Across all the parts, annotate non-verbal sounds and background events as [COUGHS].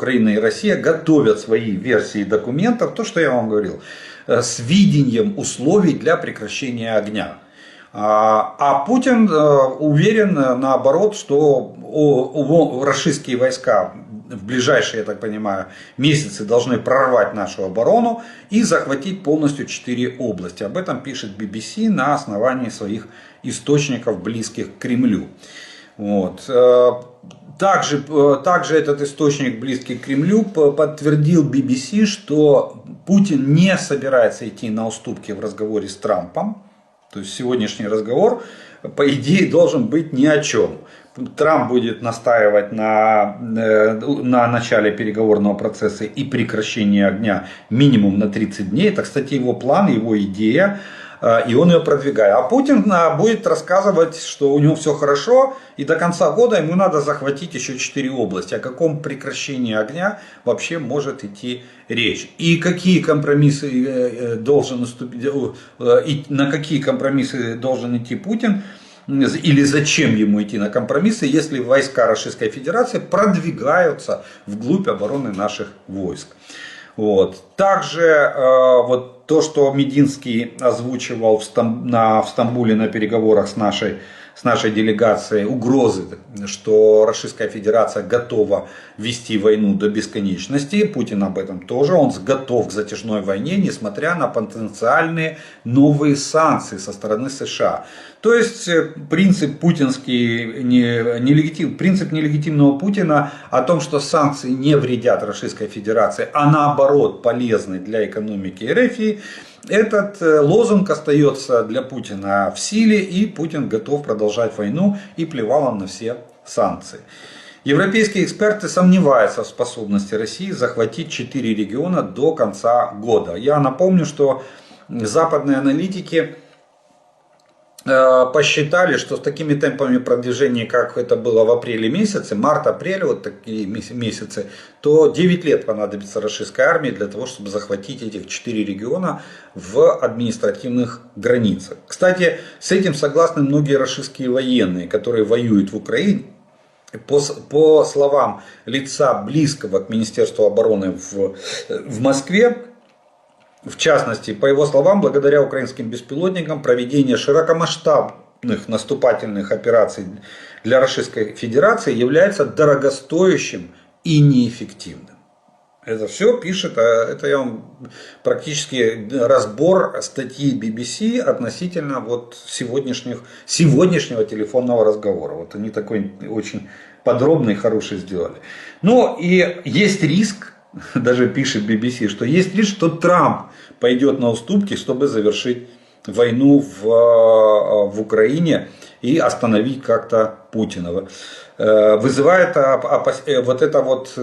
Украина и Россия готовят свои версии документов, то, что я вам говорил, э, с видением условий для прекращения огня. А, а Путин э, уверен, э, наоборот, что российские войска в ближайшие, я так понимаю, месяцы должны прорвать нашу оборону и захватить полностью четыре области. Об этом пишет BBC на основании своих источников, близких к Кремлю. Вот. Э, также, также этот источник, близкий к Кремлю, подтвердил BBC, что Путин не собирается идти на уступки в разговоре с Трампом. То есть сегодняшний разговор, по идее, должен быть ни о чем. Трамп будет настаивать на, э, на начале переговорного процесса и прекращении огня минимум на 30 дней. Это, кстати, его план, его идея. Э, и он ее продвигает. А Путин э, будет рассказывать, что у него все хорошо, и до конца года ему надо захватить еще 4 области. О каком прекращении огня вообще может идти речь? И какие компромиссы э, должен наступить, и на какие компромиссы должен идти Путин? или зачем ему идти на компромиссы, если войска Российской Федерации продвигаются вглубь обороны наших войск. Вот. Также э, вот то, что Мединский озвучивал в, Стам, на, в Стамбуле на переговорах с нашей с нашей делегацией угрозы, что Российская Федерация готова вести войну до бесконечности. Путин об этом тоже. Он готов к затяжной войне, несмотря на потенциальные новые санкции со стороны США. То есть э, принцип путинский, нелегитим, принцип нелегитимного Путина о том, что санкции не вредят Российской Федерации, а наоборот полезны для экономики РФ, этот э, лозунг остается для Путина в силе, и Путин готов продолжать войну и плевал он на все санкции. Европейские эксперты сомневаются в способности России захватить четыре региона до конца года. Я напомню, что западные аналитики посчитали, что с такими темпами продвижения, как это было в апреле месяце, март-апрель, вот такие месяцы, то 9 лет понадобится российской армии для того, чтобы захватить этих 4 региона в административных границах. Кстати, с этим согласны многие российские военные, которые воюют в Украине. По, по словам лица близкого к Министерству обороны в, в Москве, в частности, по его словам, благодаря украинским беспилотникам проведение широкомасштабных наступательных операций для Российской Федерации является дорогостоящим и неэффективным. Это все пишет, а это я вам практически разбор статьи BBC относительно вот сегодняшних, сегодняшнего телефонного разговора. Вот они такой очень подробный, хороший сделали. Ну и есть риск, [LAUGHS] даже пишет BBC, что есть риск, что Трамп пойдет на уступки, чтобы завершить войну в, э, в Украине и остановить как-то Путина. Э, вызывает э, вот это вот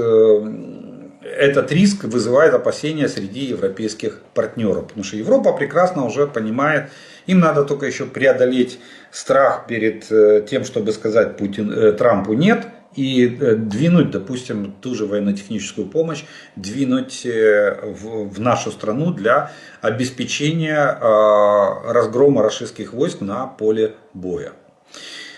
этот риск вызывает опасения среди европейских партнеров. Потому что Европа прекрасно уже понимает, им надо только еще преодолеть страх перед тем, чтобы сказать Путин, Трампу нет и э, двинуть, допустим, ту же военно-техническую помощь, двинуть э, в, в нашу страну для обеспечения э, разгрома российских войск на поле боя.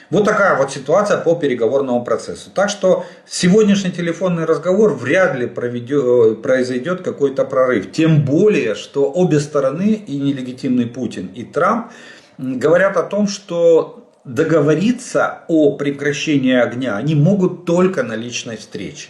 Вот такая вот ситуация по переговорному процессу. Так что сегодняшний телефонный разговор вряд ли проведет, произойдет какой-то прорыв. Тем более, что обе стороны, и нелегитимный Путин, и Трамп, говорят о том, что договориться о прекращении огня они могут только на личной встрече.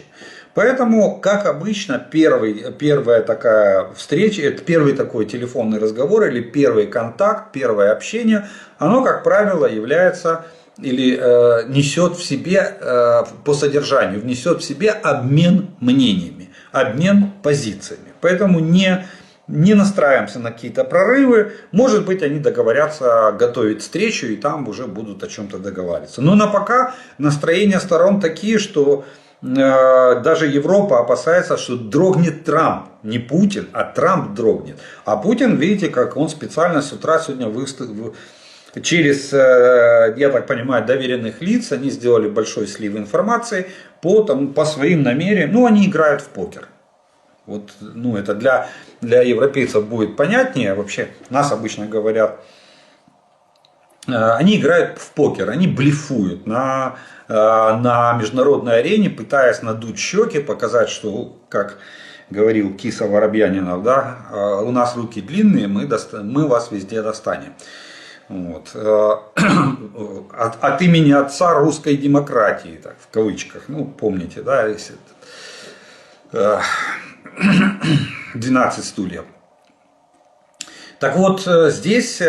Поэтому, как обычно, первый, первая такая встреча, это первый такой телефонный разговор или первый контакт, первое общение, оно, как правило, является или э, несет в себе э, по содержанию, внесет в себе обмен мнениями, обмен позициями. Поэтому не не настраиваемся на какие-то прорывы. Может быть, они договорятся готовить встречу и там уже будут о чем-то договариваться. Но на пока настроения сторон такие, что э, даже Европа опасается, что дрогнет Трамп. Не Путин, а Трамп дрогнет. А Путин, видите, как он специально с утра сегодня выставил через, э, я так понимаю, доверенных лиц, они сделали большой слив информации по, там, по своим намерениям. Ну, они играют в покер. Вот, ну, это для, для европейцев будет понятнее. Вообще, нас обычно говорят, э, они играют в покер, они блефуют на, э, на международной арене, пытаясь надуть щеки, показать, что, как говорил Киса Воробьянинов, да, э, у нас руки длинные, мы, доста- мы вас везде достанем. Вот. [CLEARS THROAT] От, от имени отца русской демократии, так, в кавычках, ну, помните, да, если это, [COUGHS] 12 стульев. Так вот, э, здесь э,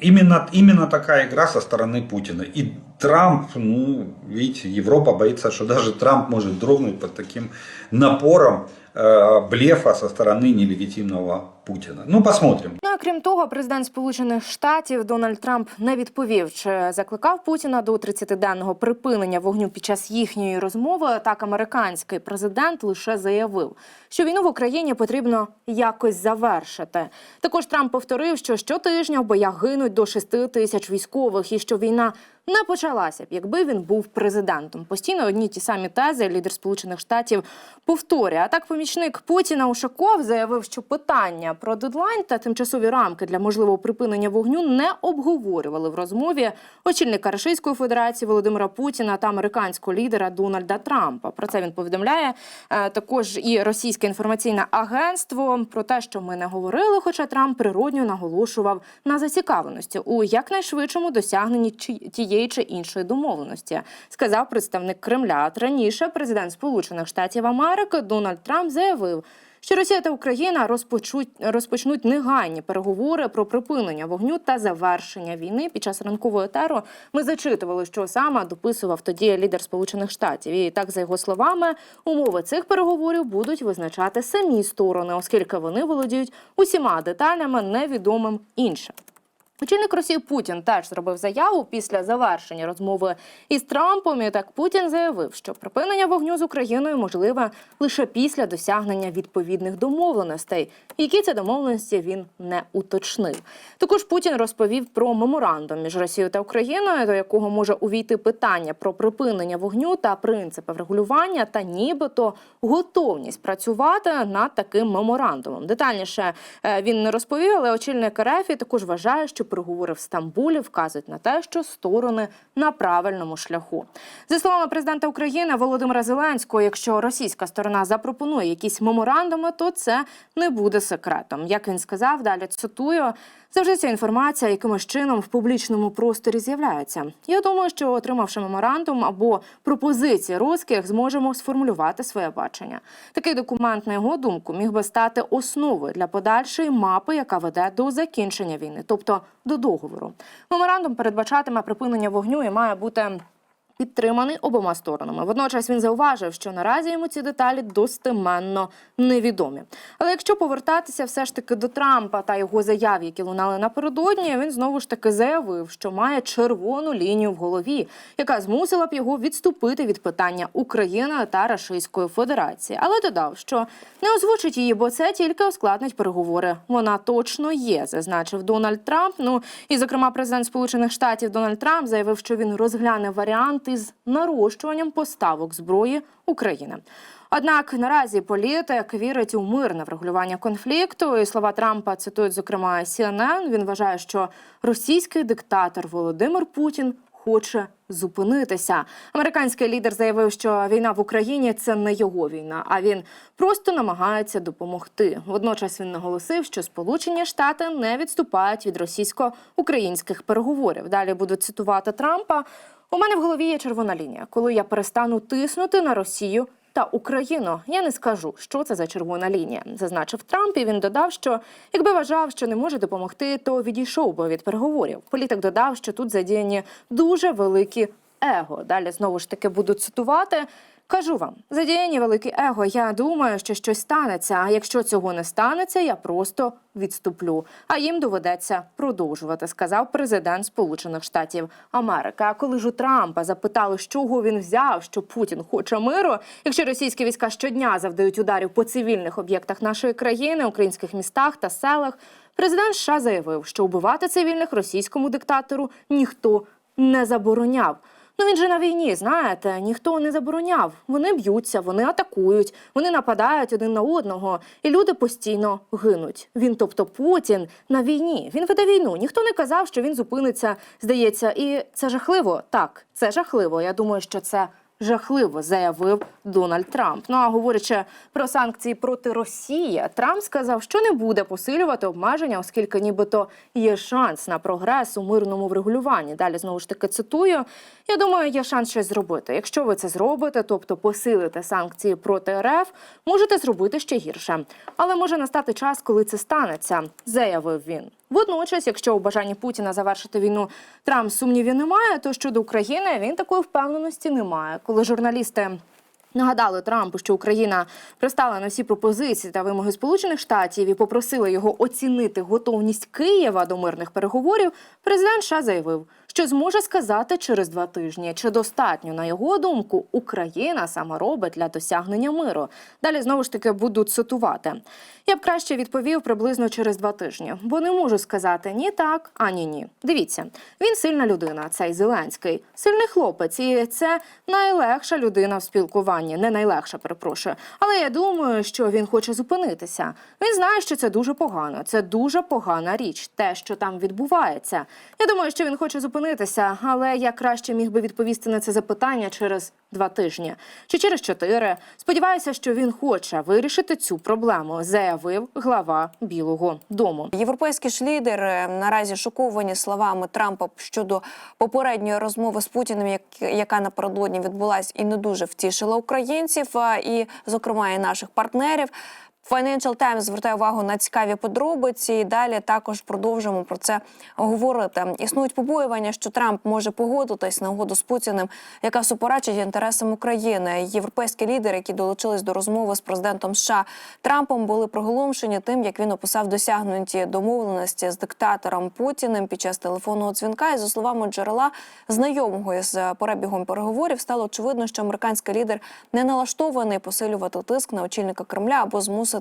именно, именно такая игра со стороны Путина. И Трамп, ну, видите, Европа боится, что даже Трамп может дрогнуть под таким напором блефа со стороны нелегитимного Путина. Ну, посмотрим. Ну а крім того, президент Сполучених Штатів Дональд Трамп не відповів, чи закликав Путіна до 30-денного припинення вогню під час їхньої розмови. Так, американський президент лише заявив, що війну в Україні потрібно якось завершити. Також Трамп повторив, що щотижня в боях гинуть до 6 тисяч військових, і що війна не почалася б, якби він був президентом. Постійно одні ті самі тези лідер Сполучених Штатів повторює. А так, помічник Путіна Ушаков заявив, що питання про дедлайн та тимчасові рамки для можливого припинення вогню не обговорювали в розмові очільника Російської Федерації Володимира Путіна та американського лідера Дональда Трампа. Про це він повідомляє е, також і російське інформаційне агентство про те, що ми не говорили, хоча Трамп природньо наголошував на зацікавленості у якнайшвидшому досягненні тієї чи іншої домовленості, сказав представник Кремля. Раніше президент Сполучених Штатів Америки Дональд Трамп заявив. Що Росія та Україна розпочуть розпочнуть негайні переговори про припинення вогню та завершення війни під час ранкового етеру. Ми зачитували, що саме дописував тоді лідер Сполучених Штатів. І так, за його словами, умови цих переговорів будуть визначати самі сторони, оскільки вони володіють усіма деталями невідомим іншим. Очільник Росії Путін теж зробив заяву після завершення розмови із Трампом. І так Путін заявив, що припинення вогню з Україною можливе лише після досягнення відповідних домовленостей. Які це домовленості він не уточнив. Також Путін розповів про меморандум між Росією та Україною, до якого може увійти питання про припинення вогню та принципи врегулювання, та нібито готовність працювати над таким меморандумом. Детальніше е, він не розповів, але очільник РФ також вважає, що переговори в Стамбулі вказують на те, що сторони на правильному шляху. За словами президента України Володимира Зеленського, якщо російська сторона запропонує якісь меморандуми, то це не буде секретом. Як він сказав, далі цитую. Завжди ця інформація якимось чином в публічному просторі з'являється. Я думаю, що отримавши меморандум або пропозиції русських, зможемо сформулювати своє бачення. Такий документ, на його думку, міг би стати основою для подальшої мапи, яка веде до закінчення війни, тобто до договору. Меморандум передбачатиме припинення вогню і має бути. Підтриманий обома сторонами. Водночас він зауважив, що наразі йому ці деталі достеменно невідомі. Але якщо повертатися все ж таки до Трампа та його заяв, які лунали напередодні, він знову ж таки заявив, що має червону лінію в голові, яка змусила б його відступити від питання України та Російської Федерації. Але додав, що не озвучить її, бо це тільки ускладнить переговори. Вона точно є, зазначив Дональд Трамп. Ну і зокрема, президент Сполучених Штатів Дональд Трамп заявив, що він розгляне варіант із нарощуванням поставок зброї України. Однак наразі політик вірить у мирне врегулювання конфлікту. І слова Трампа цитують зокрема CNN. Він вважає, що російський диктатор Володимир Путін хоче зупинитися. Американський лідер заявив, що війна в Україні це не його війна, а він просто намагається допомогти. Водночас він наголосив, що Сполучені Штати не відступають від російсько-українських переговорів. Далі буду цитувати Трампа. У мене в голові є червона лінія. Коли я перестану тиснути на Росію та Україну, я не скажу, що це за червона лінія, зазначив Трамп. І він додав, що якби вважав, що не може допомогти, то відійшов би від переговорів. Політик додав, що тут задіяні дуже великі его. Далі знову ж таки буду цитувати. Кажу вам, задіяні велике его. Я думаю, що щось станеться. А якщо цього не станеться, я просто відступлю. А їм доведеться продовжувати, сказав президент Сполучених Штатів Америки. А коли ж у Трампа запитали, з чого він взяв, що Путін хоче миру, якщо російські війська щодня завдають ударів по цивільних об'єктах нашої країни, українських містах та селах, президент США заявив, що убивати цивільних російському диктатору ніхто не забороняв. Ну він же на війні, знаєте, ніхто не забороняв. Вони б'ються, вони атакують, вони нападають один на одного, і люди постійно гинуть. Він, тобто Путін, на війні. Він веде війну. Ніхто не казав, що він зупиниться. Здається, і це жахливо. Так, це жахливо. Я думаю, що це. Жахливо заявив Дональд Трамп. Ну а говорячи про санкції проти Росії, Трамп сказав, що не буде посилювати обмеження, оскільки нібито є шанс на прогрес у мирному врегулюванні. Далі знову ж таки цитую. Я думаю, є шанс щось зробити. Якщо ви це зробите, тобто посилите санкції проти РФ, можете зробити ще гірше. Але може настати час, коли це станеться, заявив він. Водночас, якщо у бажанні Путіна завершити війну Трамп сумнівів немає, то щодо України він такої впевненості не має. Коли журналісти Нагадали Трампу, що Україна пристала на всі пропозиції та вимоги Сполучених Штатів і попросила його оцінити готовність Києва до мирних переговорів. Президент США заявив, що зможе сказати через два тижні, чи достатньо на його думку Україна сама робить для досягнення миру. Далі знову ж таки буду цитувати. Я б краще відповів приблизно через два тижні, бо не можу сказати ні так, ані ні. Дивіться, він сильна людина, цей Зеленський, сильний хлопець, і це найлегша людина в спілкуванні, не найлегша, перепрошую. Але я думаю, що він хоче зупинитися. Він знає, що це дуже погано. Це дуже погана річ, те, що там відбувається. Я думаю, що він хоче зупинитися, але я краще міг би відповісти на це запитання через два тижні чи через чотири. Сподіваюся, що він хоче вирішити цю проблему, заявив глава Білого Дому. Європейські ж лідери наразі шоковані словами Трампа щодо попередньої розмови з Путіним, як- яка напередодні відбулась і не дуже втішила українців, і, зокрема, і наших партнерів. Financial Times звертає увагу на цікаві подробиці. І далі також продовжуємо про це говорити. Існують побоювання, що Трамп може погодитись на угоду з Путіним, яка суперечить інтересам України. Європейські лідери, які долучились до розмови з президентом США Трампом, були приголомшені тим, як він описав досягнуті домовленості з диктатором Путіним під час телефонного дзвінка. І за словами джерела знайомого із перебігом переговорів, стало очевидно, що американський лідер не налаштований посилювати тиск на очільника Кремля або змусити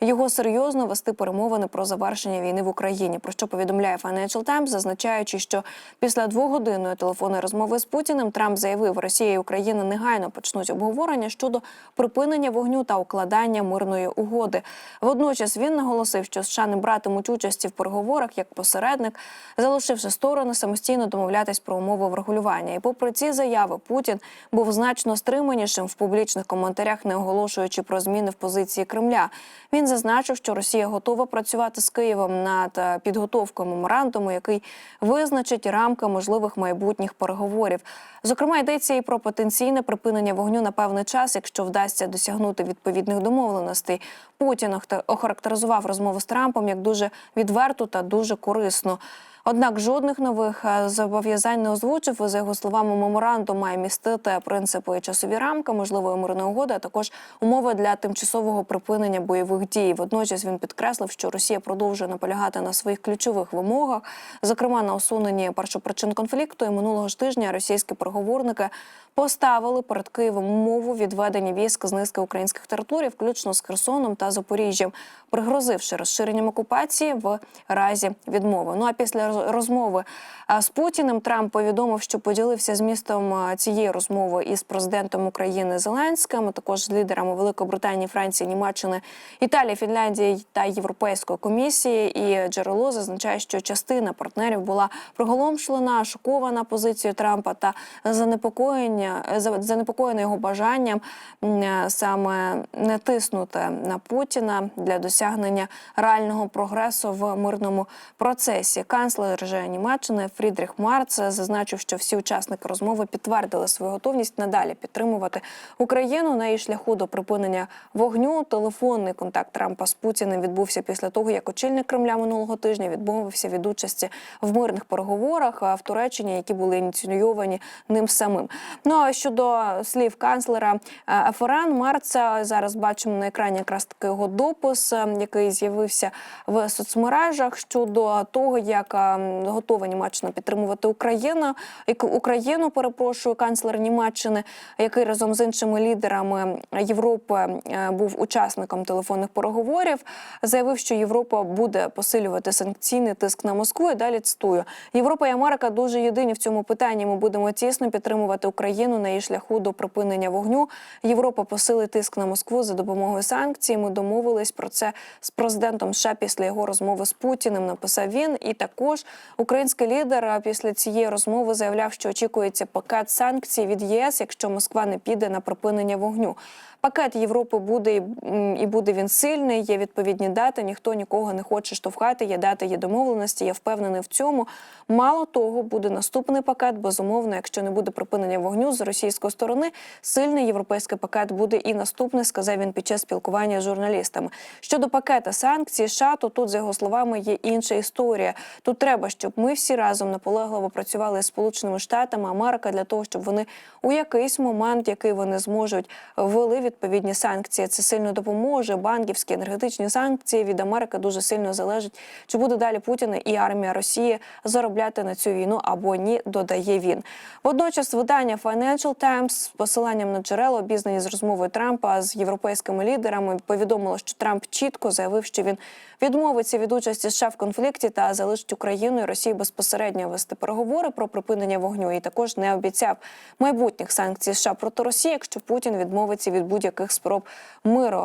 його серйозно вести перемовини про завершення війни в Україні. Про що повідомляє Financial Times, зазначаючи, що після двогодинної телефонної розмови з Путіним Трамп заявив, Росія і Україна негайно почнуть обговорення щодо припинення вогню та укладання мирної угоди. Водночас він наголосив, що США не братимуть участі в переговорах як посередник, залишивши сторони самостійно домовлятись про умови врегулювання. І попри ці заяви, Путін був значно стриманішим в публічних коментарях, не оголошуючи про зміни в позиції Кремля. Він зазначив, що Росія готова працювати з Києвом над е, підготовкою меморандуму, який визначить рамки можливих майбутніх переговорів. Зокрема, йдеться і про потенційне припинення вогню на певний час, якщо вдасться досягнути відповідних домовленостей. Путін охарактеризував розмову з Трампом як дуже відверту та дуже корисну. Однак жодних нових е, зобов'язань не озвучив. За його словами, меморандум має містити принципи часові рамки можливої мирної угоди, а також умови для тимчасового припинення бойових дій. Водночас він підкреслив, що Росія продовжує наполягати на своїх ключових вимогах, зокрема на усуненні першопричин конфлікту. І минулого ж тижня російські переговорники поставили перед Києвом умову відведення військ з низки українських територій, включно з Херсоном та Запоріжжям, пригрозивши розширенням окупації в разі відмови. Ну а після роз- розмови з Путіним Трамп повідомив, що поділився змістом цієї розмови із президентом України Зеленським, а також з лідерами Великої Британії, Франції, Німеччини, Італії, Фінляндії та Європейської комісії. І джерело зазначає, що частина партнерів була приголомшлена, шокована позицією Трампа та занепокоєння за- занепокоєна його бажанням е, саме не тиснути на Путіна для досягнення реального прогресу в мирному процесі. Канцлер же Німеччини Фрідріх Марц зазначив, що всі учасники розмови підтвердили свою готовність надалі підтримувати Україну на її шляху до припинення вогню. Телефонний контакт Трампа з Путіним відбувся після того, як очільник Кремля минулого тижня відмовився від участі в мирних переговорах в Туреччині, які були ініційовані ним самим. Ну а щодо слів канцлера е, ФРН Марца, зараз бачимо на екрані якраз таки його допис, е, який з'явився в соцмережах щодо того, як е, готова Німеччина підтримувати Україну, Україну перепрошую канцлер Німеччини, який разом з іншими лідерами Європи був учасником телефонних переговорів, заявив, що Європа буде посилювати санкційний тиск на Москву. І далі цитую: Європа і Америка дуже єдині в цьому питанні. Ми будемо тісно підтримувати Україну на її шляху до припинення вогню. Європа посилить тиск на Москву за допомогою санкцій. Ми домовились про це з президентом США після його розмови з Путіним. Написав він. І також український лідер після цієї розмови заявляв, що очікується пакет санкцій від ЄС, якщо Москва не піде на припинення вогню. Пакет Європи буде і, буде він сильний. Є відповідні дати. Ніхто нікого не хоче штовхати. Є дати, є домовленості. Я впевнений в цьому. Мало того, буде наступний пакет. Безумовно, якщо не буде припинення вогню з російської сторони, сильний європейський пакет буде і наступний, сказав він під час спілкування з журналістами. Щодо пакета санкцій, США, то тут за його словами є інша історія. Тут треба, щоб ми всі разом наполегливо працювали з Сполученими Штатами Америка для того, щоб вони у якийсь момент, який вони зможуть, ввели відповідні санкції. Це сильно допоможе. Банківські енергетичні санкції від Америки дуже сильно залежать, чи буде далі Путін і армія Росії заробляти на цю війну або ні, додає він. Водночас видання Financial Times з посиланням на джерела, обізнані з розмовою Трампа з європейськими лідерами, повідомило, що Трамп чітко заявив, що він відмовиться від участі США в конфлікті та залишить Україну і Росію безпосередньо вести переговори про припинення вогню. І також не обіцяв майбутніх санкцій США проти Росії, якщо Путін відмовиться від будь-яких спроб миру.